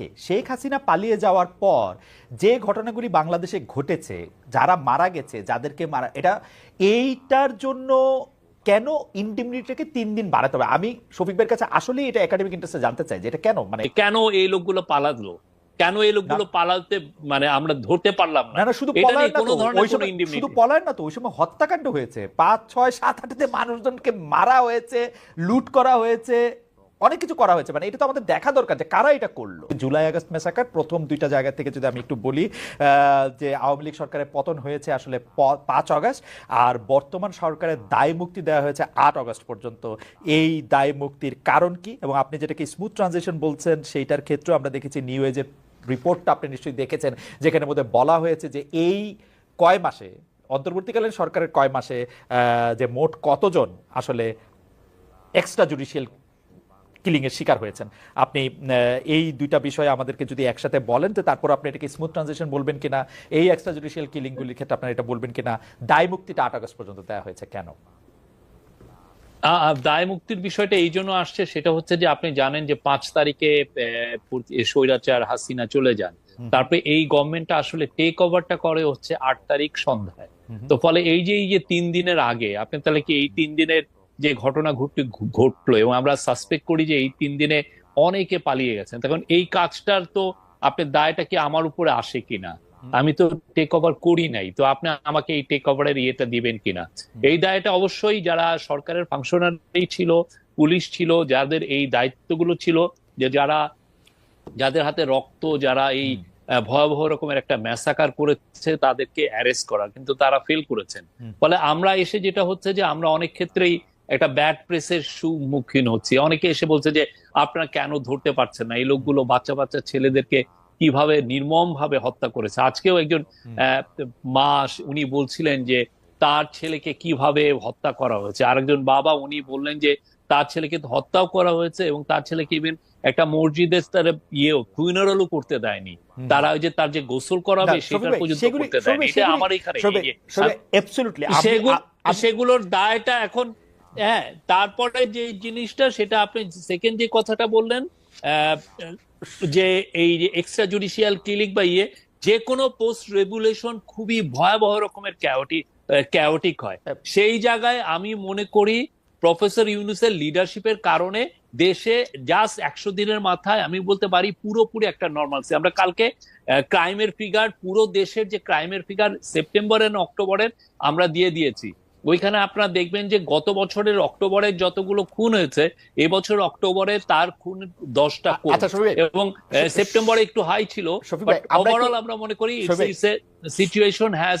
কাকে শেখ হাসিনা পালিয়ে যাওয়ার পর যে ঘটনাগুলি বাংলাদেশে ঘটেছে যারা মারা গেছে যাদেরকে মারা এটা এইটার জন্য কেন ইন্ডিমিনিটিকে তিন দিন বাড়াতে হবে? আমি শফিক ভাইয়ের কাছে আসলেই এটা একাডেমিক ইন্টারেস্টে জানতে চাই যে এটা কেন? মানে কেন এই লোকগুলো পালালো? কেন এই লোকগুলো পালাতে মানে আমরা ধরতে পারলাম না? না শুধু পলায়ন না কোনো তো, শুধু পলায়ন না তো ওই সময় হত্যাকাণ্ড হয়েছে। পাঁচ ছয় সাত আটতে মানুষজনকে মারা হয়েছে লুট করা হয়েছে অনেক কিছু করা হয়েছে মানে এটা তো আমাদের দেখা দরকার যে কারা এটা করল। জুলাই আগস্ট মেসাকার প্রথম দুইটা জায়গা থেকে যদি আমি একটু বলি যে আওয়ামী লীগ সরকারের পতন হয়েছে আসলে পাঁচ আগস্ট, আর বর্তমান সরকারের দায় মুক্তি দেওয়া হয়েছে আট আগস্ট পর্যন্ত। এই দায় মুক্তির কারণ কি? এবং আপনি যেটাকে স্মুথ ট্রানজেকশন বলছেন, সেইটার ক্ষেত্রেও আমরা দেখেছি নিউ এজের রিপোর্টটা আপনি নিশ্চয়ই দেখেছেন, যেখানে মধ্যে বলা হয়েছে যে এই কয় মাসে, অন্তর্বর্তীকালীন সরকারের কয় মাসে যে মোট কতজন আসলে এক্সট্রা জুডিশিয়াল কিলিং এর শিকার হয়েছেন। আপনি এই দুইটা বিষয়ে আমাদেরকে যদি একসাথে বলেন তো তারপর আপনি এটাকে স্মুথ ট্রানজিশন বলবেন কিনা এই এক্সট্রা জুডিশিয়াল কিলিংগুলির ক্ষেত্রে আপনারা এটা বলবেন কিনা দায় মুক্তিটা আট আগস্ট পর্যন্ত দেওয়া হয়েছে কেন? দায় মুক্তির বিষয়টা এই জন্য আসছে সেটা হচ্ছে যে আপনি জানেন যে পাঁচ তারিখে স্বৈরাচার হাসিনা চলে যান। তারপরে এই গভর্নমেন্টটা আসলে টেক ওভারটা করে হচ্ছে আট তারিখ সন্ধ্যায়। তো ফলে এই যে এই যে তিন দিনের আগে আপনি তাহলে কি এই তিন দিনের যে ঘটনা ঘটতে ঘটলো এবং আমরা সাসপেক্ট করি যে এই তিন দিনে অনেকে পালিয়ে গেছেন। তখন এই কাজটার তো আপনার দায়টা কি আমার উপরে আসে কিনা? আমি তো টেক ওভার করি নাই। তো আপনি আমাকে এই টেক ওভারের ইয়েটা দিবেন কিনা? এই দায়টা অবশ্যই যারা সরকারের ফাংশনারি ছিল পুলিশ ছিল যাদের এই দায়িত্বগুলো ছিল যে যারা যাদের হাতে রক্ত যারা এই ভয়াবহ রকমের একটা ম্যাসাকার করেছে তাদেরকে অ্যারেস্ট করা। কিন্তু তারা ফেল করেছেন। ফলে আমরা এসে যেটা হচ্ছে যে আমরা অনেক ক্ষেত্রেই একটা ব্যাড প্রেসের সম্মুখীন হচ্ছি। অনেকে এসে বলছে যে আপনারা কেন ধরতে পারছেন না? এই লোকগুলো বাচ্চা বাচ্চা ছেলেদেরকে কীভাবে নির্মম ভাবে হত্যা করেছে? আজকেও একজন মা উনি বলছিলেন যে তার ছেলেকে কীভাবে হত্যা করা হয়েছে? আরেকজন বাবা উনি বললেন যে তার ছেলেকে হত্যাও করা হয়েছে এবং তার ছেলেকে ইভেন একটা মসজিদের তার ইয়ে ফুইনারালও করতে দেয়নি। তারা ওই যে তার যে গোসল করাবে সেটা পর্যন্ত করতে দেয়নি। এটা আমার এখানে সেগুলোর দায়টা এখন হ্যাঁ তারপরে যে জিনিসটা, সেটা আপনি সেকেন্ড যে কথাটা বললেন যে এই এক্সট্রা জুডিশিয়াল ক্লিনিক বা ইয়ে যে কোনো পোস্ট রেগুলেশন খুবই ভয়াবহ রকমের ক্যাওটিক ক্যাওটিক হয়। সেই জায়গায় আমি মনে করি প্রফেসর ইউনুসের লিডারশিপের কারণে দেশে জাস্ট একশো দিনের মাথায়, আমি বলতে পারি পুরোপুরি একটা নর্মালসি আমরা কালকে ক্রাইমের ফিগার পুরো দেশের যে ক্রাইমের ফিগার সেপ্টেম্বরের অক্টোবরের আমরা দিয়ে দিয়েছি। ওইখানে আপনারা দেখবেন যে গত বছরের অক্টোবরের যতগুলো খুন হয়েছে এবছর অক্টোবরে তার খুন দশটা আচ্ছা, এবং সেপ্টেম্বরে একটু হাই ছিল ওভারঅল আমরা মনে করি সিচুয়েশন হ্যাজ.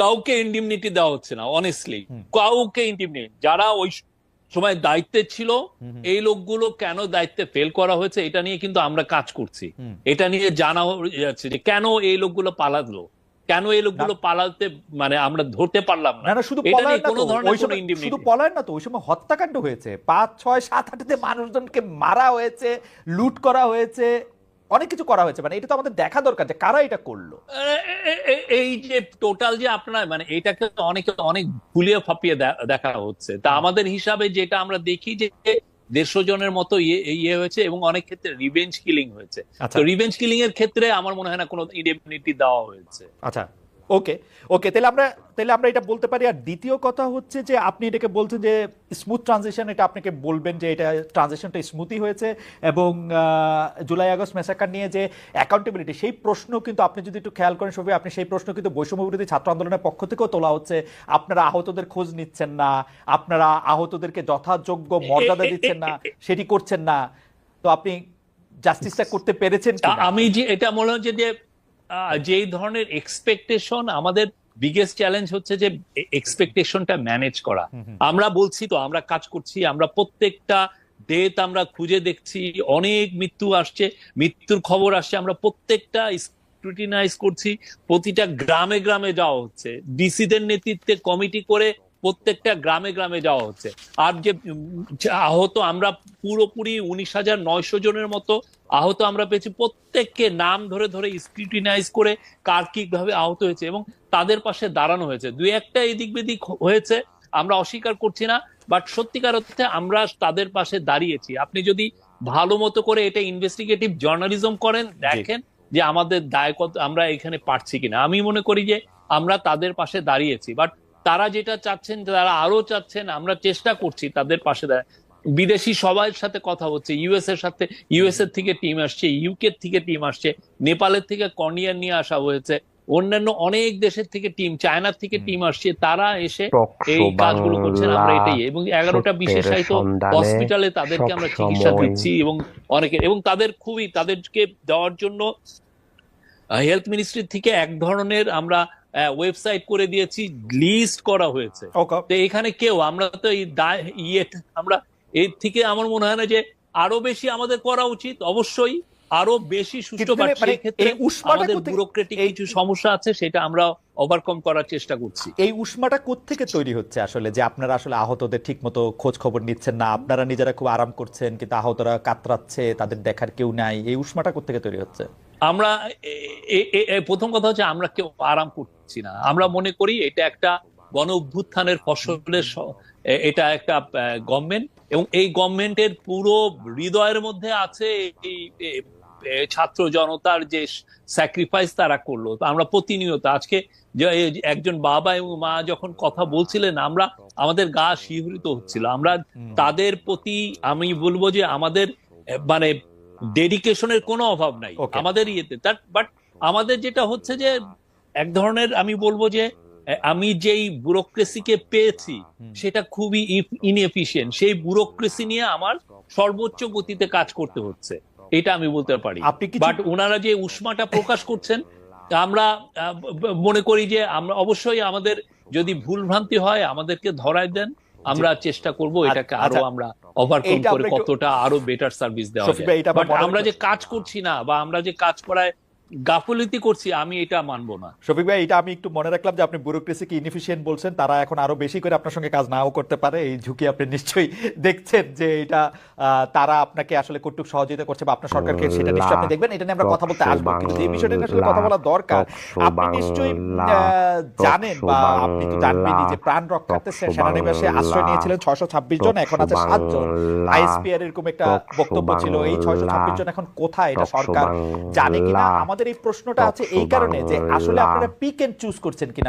কাউকে ইন্ডিমনিটি দেওয়া হচ্ছে না অনেস্টলি কাউকে ইন্ডিমনিটি যারা ওই সময় দায়িত্বে ছিল। এই লোকগুলো কেন দায়িত্বে ফেল করা হয়েছে এটা নিয়ে কিন্তু আমরা কাজ করছি। এটা নিয়ে জানা যাচ্ছে যে কেন এই লোকগুলো পালালো? কেন এই লোকগুলো পালাতে মানে আমরা ধরতে পারলাম না? না শুধু এটা নিয়ে না কোনো ধরনের কোনো indemnity। শুধু পলায়ন না তো ওই সময় হত্যাকাণ্ড হয়েছে। পাঁচ ছয় সাত আটতে মানুষজনকে মারা হয়েছে লুট করা হয়েছে। অনেক কিছু করা হয়েছে মানে এটা তো আমাদের দেখা দরকার যে কারা এটা করল। এই যে টোটাল যে আপনার মানে এটাকে অনেকে অনেক ভুলিয়ে ফাপিয়ে দেখা হচ্ছে। তা আমাদের হিসাবে যেটা আমরা দেখি যে দেড়শো জনের মতো ইয়ে ইয়ে হয়েছে এবং অনেক ক্ষেত্রে রিভেঞ্জ কিলিং হয়েছে। আচ্ছা। তো রিভেঞ্জ কিলিং এর ক্ষেত্রে আমার মনে হয় না কোনো ইন্ডেমনিটি দেওয়া হয়েছে। আচ্ছা। ওকে ওকে তাহলে আমরা তাহলে আমরা এটা বলতে পারি। আর দ্বিতীয় কথা হচ্ছে যে আপনি এটাকে বলছেন যে স্মুথ ট্রানজিশন এটা আপনাকে বলবেন যে এটা ট্রানজিশনটা স্মুথই হয়েছে এবং জুলাই আগস্ট মেসাকার নিয়ে যে অ্যাকাউন্টেবিলিটি সেই প্রশ্ন কিন্তু আপনি যদি একটু খেয়াল করেন সবই আপনি সেই প্রশ্ন কিন্তু বৈষম্য বিরোধী ছাত্র আন্দোলনের পক্ষ থেকেও তোলা হচ্ছে। আপনারা আহতদের খোঁজ নিচ্ছেন না, আপনারা আহতদেরকে যথাযোগ্য মর্যাদা দিচ্ছেন না, সেটি করছেন না। তো আপনি জাস্টিসটা করতে পেরেছেন আমি যে, এটা মনে হচ্ছে যে যেই ধরনের এক্সপেকটেশন আমাদের বিগেস্ট চ্যালেঞ্জ হচ্ছে যে এক্সপেকটেশনটা ম্যানেজ করা। আমরা বলছি তো আমরা কাজ করছি আমরা প্রত্যেকটা ডেট আমরা খুঁজে দেখছি অনেক মৃত্যু আসছে মৃত্যুর খবর আসছে আমরা প্রত্যেকটা স্ক্রুটিনাইজ করছি প্রতিটা গ্রামে গ্রামে যাওয়া হচ্ছে ডিসিদের নেতৃত্বে কমিটি করে প্রত্যেকটা গ্রামে গ্রামে যাওয়া হচ্ছে। আর যে আহত আমরা পুরোপুরি উনিশ হাজার নয়শো জনের মতো আহত আমরা পেয়েছি। প্রত্যেককে নাম ধরে ধরে স্ক্রুটিনাইজ করে কার কি ভাবে আহত হয়েছে এবং তাদের পাশে দাঁড়ানো হয়েছে। দুই একটা এদিক বেদিক হয়েছে আমরা অস্বীকার করছি না বাট সত্যিকার অর্থে আমরা তাদের পাশে দাঁড়িয়েছি। আপনি যদি ভালো মতো করে এটা ইনভেস্টিগেটিভ জার্নালিজম করেন দেখেন যে আমাদের দায় কত আমরা এখানে পারছি কিনা। আমি মনে করি যে আমরা তাদের পাশে দাঁড়িয়েছি বাট তারা যেটা চাচ্ছেন তারা আরও চাচ্ছেন আমরা চেষ্টা করছি তাদের পাশে দাঁড়ায় বিদেশি সবার সাথে কথা হচ্ছে ইউএস এর সাথে ইউএস এর থেকে টিম আসছে ইউকে থেকে টিম আসছে নেপালের থেকে কর্নিয়ার নিয়ে আসা হয়েছে অন্যান্য অনেক দেশের থেকে টিম চায়নার থেকে টিম আসছে তারা এসে এই কাজগুলো করছেন আমরা এটাই। এবং এগারোটা বিশেষায়িত হসপিটালে তাদেরকে আমরা চিকিৎসা দিচ্ছি এবং অনেকে এবং তাদের খুবই তাদেরকে দেওয়ার জন্য হেলথ মিনিস্ট্রি থেকে এক ধরনের আমরা ওয়েবসাইট করে দিয়েছি লিস্ট করা হয়েছে। তো এখানে কেউ আমরা তো এই ইয়ে আমরা এর থেকে আমার মনে হয় না যে আরও বেশি আমাদের করা উচিত। অবশ্যই আরও বেশি সুষ্ঠু মানে সেই ক্ষেত্রে আমাদের ব্যুরোক্রেটিক কিছু সমস্যা আছে সেটা আমরা ওভারকম করার চেষ্টা করছি। এই উষ্মাটা কোত্থেকে তৈরি হচ্ছে আসলে যে আপনারা আসলে আহতদের ঠিক মতো খোঁজ খবর নিচ্ছেন না আপনারা নিজেরা খুব আরাম করছেন কিন্তু আহতরা কাতরাচ্ছে তাদের দেখার কেউ নাই এই উষ্মাটা কোত্থেকে তৈরি হচ্ছে? আমরা প্রথম কথা হচ্ছে আমরা কেউ আরাম করছি না। আমরা মনে করি এটা একটা গণ অভ্যুত্থানের ফসলের এটা একটা গভর্নমেন্ট এবং এই গভর্নমেন্টের পুরো হৃদয়ের মধ্যে আছে এই ছাত্র জনতার যে স্যাক্রিফাইস তারা করল। আমরা প্রতিনিয়ত আজকে যে একজন বাবা এবং মা যখন কথা বলছিলেন আমরা আমাদের গা শিহরিত হচ্ছিল। আমরা তাদের প্রতি আমি বলব যে আমাদের মানে ডেডিকেশনের কোনো অভাব নাই। আমাদের ইয়েতে। তার বাট আমাদের যেটা হচ্ছে যে এক ধরনের আমি বলব যে আমি যেই ব্যুরোক্রেসিকে পেয়েছি সেটা খুবই ইনএফিশিয়েন্ট সেই ব্যুরোক্রেসি নিয়ে আমার সর্বোচ্চ গতিতে কাজ করতে হচ্ছে। এটা আমি বলতে পারি। বাট ওনারা যে উষ্মাটা প্রকাশ করছেন আমরা মনে করি যে আমরা অবশ্যই আমাদের যদি ভুল ভ্রান্তি হয় আমাদেরকে ধরায় দেন। আমরা চেষ্টা করব এটাকে আরও আচ্ছা, আমরা ওভারকাম করে কতটা আরও বেটার সার্ভিস দেওয়া যায়। বাট আমরা যে কাজ করছি না বা আমরা যে কাজ করায় গাফলতি করছি, আমি এটা মানবো না। শফিক ভাই, এটা আমি একটু মনে রাখলাম যে আপনি ব্যুরোক্রেসিকে ইনএফিশিয়েন্ট বলছেন, তারা এখন আরও বেশি করে আপনার সঙ্গে কাজ নাও করতে পারে। এই ঝুঁকি আপনি নিশ্চয়ই দেখছেন যে এটা তারা আপনাকে আসলে কটুক সহযোগিতা করছে বা আপনার সরকারকে সেটা নিশ্চয়ই আপনি দেখবেন। এটা নিয়ে আমরা কথা বলতে আসব, কিন্তু যে বিষয়টা আসলে কথা বলা দরকার। আপনি নিশ্চয়ই জানেন বা আপনি তো জানবেনই যে প্রাণ রক্ষার্থে সেনানিবাসে আশ্রয় নিয়েছিলেন ছয়শো ছাব্বিশ জন, এখন আছে সাতজন আইএসপিআর এরকম একটা বক্তব্য ছিল, এই ছয়শো ছাব্বিশ জন এখন কোথায়? এটা সরকার জানে কিনা? আমাদের এই প্রশ্নটা আছে এই কারণে যে আসলে আপনারা পিক এন্ড চুজ করছেন কিনা।